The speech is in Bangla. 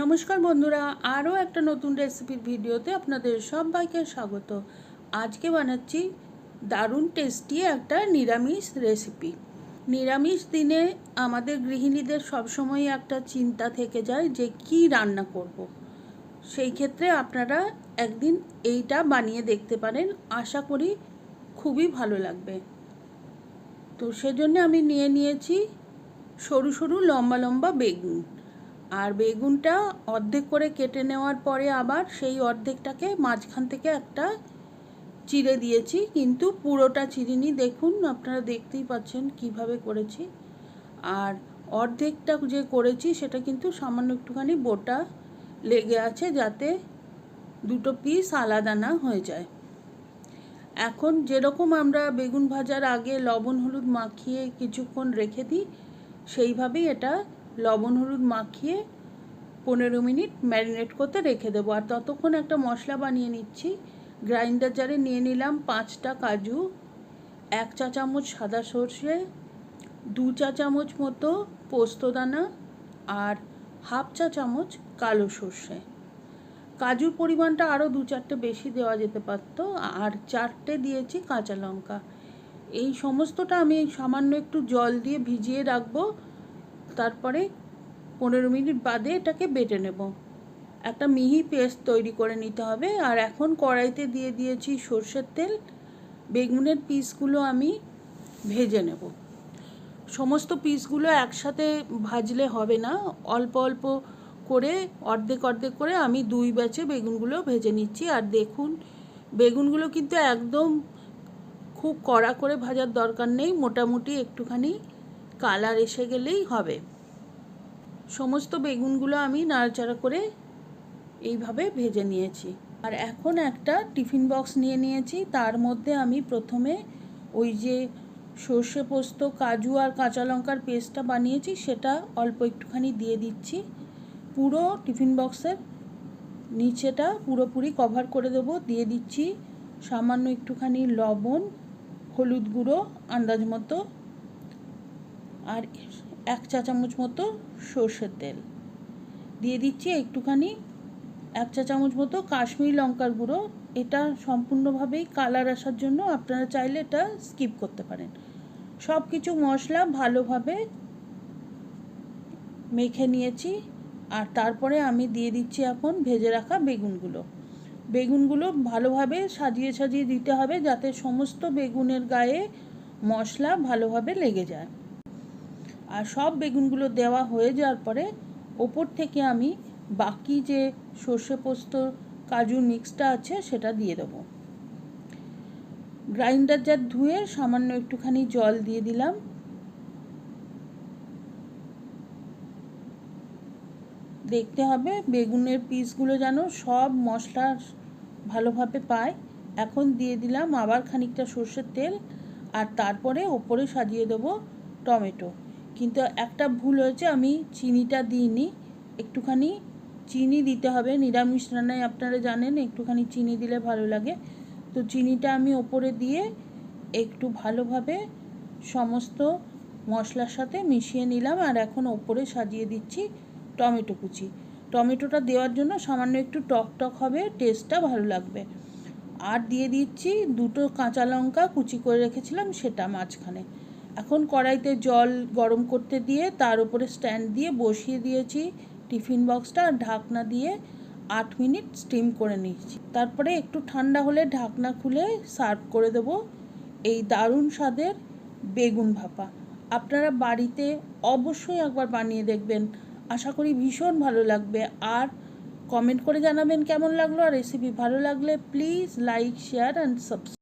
নমস্কার বন্ধুরা, আরও একটা নতুন রেসিপির ভিডিওতে আপনাদের সবাইকে স্বাগত। আজকে বানাচ্ছি দারুণ টেস্টি একটা নিরামিষ রেসিপি নিরামিষ দিনে আমাদের গৃহিণীদের সবসময় একটা চিন্তা থেকে যায় যে কি রান্না করব। সেই ক্ষেত্রে আপনারা একদিন এইটা বানিয়ে দেখতে পারেন, আশা করি খুবই ভালো লাগবে। তো সেজন্য আমি নিয়ে নিয়েছি সরু সরু লম্বা লম্বা বেগুন। আর বেগুনটা অর্ধেক করে কেটে নেওয়ার পরে আবার সেই অর্ধেকটাকে মাঝখান থেকে একটা চিড়ে দিয়েছি। কিন্তু পুরোটা চিরিনি দেখুন, আপনারা দেখতেই পাচ্ছেন কীভাবে করেছি। আর অর্ধেকটা যে করেছি, সেটা কিন্তু সামান্য একটুখানি বোটা লেগে আছে যাতে দুটো পিস আলাদা না হয়ে যায়। এখন যেরকম আমরা বেগুন ভাজার আগে লবণ, হলুদ মাখিয়ে কিছুক্ষণ রেখে দিই, সেইভাবেই এটা লবণ, হলুদ মাখিয়ে পনেরো মিনিট ম্যারিনেট করতে রেখে দেবো। আর ততক্ষণ একটা মশলা বানিয়ে নিচ্ছি। গ্রাইন্ডার জারে নিয়ে নিলাম পাঁচটা কাজু, এক চা চামচ সাদা সর্ষে, দু চা চামচ মতো পোস্তদানা আর হাফ চা চামচ কালো সর্ষে। কাজুর পরিমাণটা আরও দু চারটে বেশি দেওয়া যেতে পারত। আর চারটে দিয়েছি কাঁচা লঙ্কা। এই সমস্তটা আমি সামান্য একটু জল দিয়ে ভিজিয়ে রাখব। তারপরে পনেরো মিনিট বাদে এটাকে বেটে নেব। একটা মিহি পেস্ট তৈরি করে নিতে হবে। আর এখন কড়াইতে দিয়ে দিয়েছি সর্ষের তেল। বেগুনের পিসগুলো আমি ভেজে নেব। সমস্ত পিসগুলো একসাথে ভাজলে হবে না। অল্প অল্প করে, অর্ধেক অর্ধেক করে আমি দুই ব্যাচে বেগুনগুলো ভেজে নিচ্ছি। আর দেখুন, বেগুনগুলো কিন্তু একদম খুব কড়া করে ভাজার দরকার নেই। মোটামুটি একটুখানি কালার এসে গেলেই হবে। সমস্ত বেগুনগুলো আমি নাড়াচাড়া করে এইভাবে ভেজে নিয়েছি। আর এখন একটা টিফিন বক্স নিয়ে নিয়েছি। তার মধ্যে আমি প্রথমে ওই যে সর্ষে পোস্ত, কাজু আর কাঁচা লঙ্কার পেস্টটা বানিয়েছি, সেটা অল্প একটুখানি দিয়ে দিচ্ছি। পুরো টিফিন বক্সের নিচেটা পুরোপুরি কভার করে দেব। দিয়ে দিচ্ছি সামান্য একটুখানি লবণ, হলুদ গুঁড়ো, আন্দাজ মতো আর এক চা চামচ মতো সর্ষের তেল। দিয়ে দিচ্ছি একটুখানি এক চা চামচ মতো কাশ্মীরি লঙ্কার গুঁড়ো। এটা সম্পূর্ণভাবেই কালার আসার জন্য আপনারা চাইলে এটা স্কিপ করতে পারেন। সব কিছু মশলা ভালোভাবে মেখে নিয়েছি। আর তারপরে আমি দিয়ে দিচ্ছি এখন ভেজে রাখা বেগুনগুলো। বেগুনগুলো ভালোভাবে সাজিয়ে সাজিয়ে দিতে হবে যাতে সমস্ত বেগুনের গায়ে মশলা ভালোভাবে লেগে যায়। আর সব বেগুনগুলো দেওয়া হয়ে যাওয়ার পরে ওপর থেকে আমি বাকি যে সর্ষে পোস্ত কাজুর মিক্সটা আছে সেটা দিয়ে দেবো। গ্রাইন্ডার জার ধুয়ে সামান্য একটুখানি জল দিয়ে দিলাম। দেখতে হবে বেগুনের পিসগুলো যেন সব মশলা ভালোভাবে পায়। এখন দিয়ে দিলাম আবার খানিকটা সর্ষের তেল আর তারপরে ওপরে সাজিয়ে দেবো টমেটো। কিন্তু একটা ভুল হয়েছে, আমি চিনিটা দিইনি। একটুখানি চিনি দিতে হবে, নিরামিষ রান্নায় আপনারা জানেন, একটুখানি চিনি দিলে ভালো লাগে। তো চিনিটা আমি ওপরে দিয়ে একটু ভালোভাবে সমস্ত মশলার সাথে মিশিয়ে নিলাম আর এখন ওপরে সাজিয়ে দিচ্ছি টমেটো কুচি। টমেটোটা দেওয়ার জন্য সামান্য একটু টক টক হবে, টেস্টটা ভালো লাগবে। আর দিয়ে দিচ্ছি দুটো কাঁচা লঙ্কা কুচি করে রেখেছিলাম, সেটা মাঝখানে। এখন কড়াইতে জল গরম করতে দিয়ে তার উপরে স্ট্যান্ড দিয়ে বসিয়ে দিয়েছি টিফিন বক্সটা আর ঢাকনা দিয়ে আট মিনিট স্টিম করে নিচ্ছি তারপরে একটু ঠান্ডা হলে ঢাকনা খুলে সার্ভ করে দেব এই দারুণ স্বাদের বেগুন ভাপা। আপনারা বাড়িতে অবশ্যই একবার বানিয়ে দেখবেন। আশা করি ভীষণ ভালো লাগবে। আর কমেন্ট করে জানাবেন কেমন লাগল আর রেসিপি ভালো লাগলে please like share and subscribe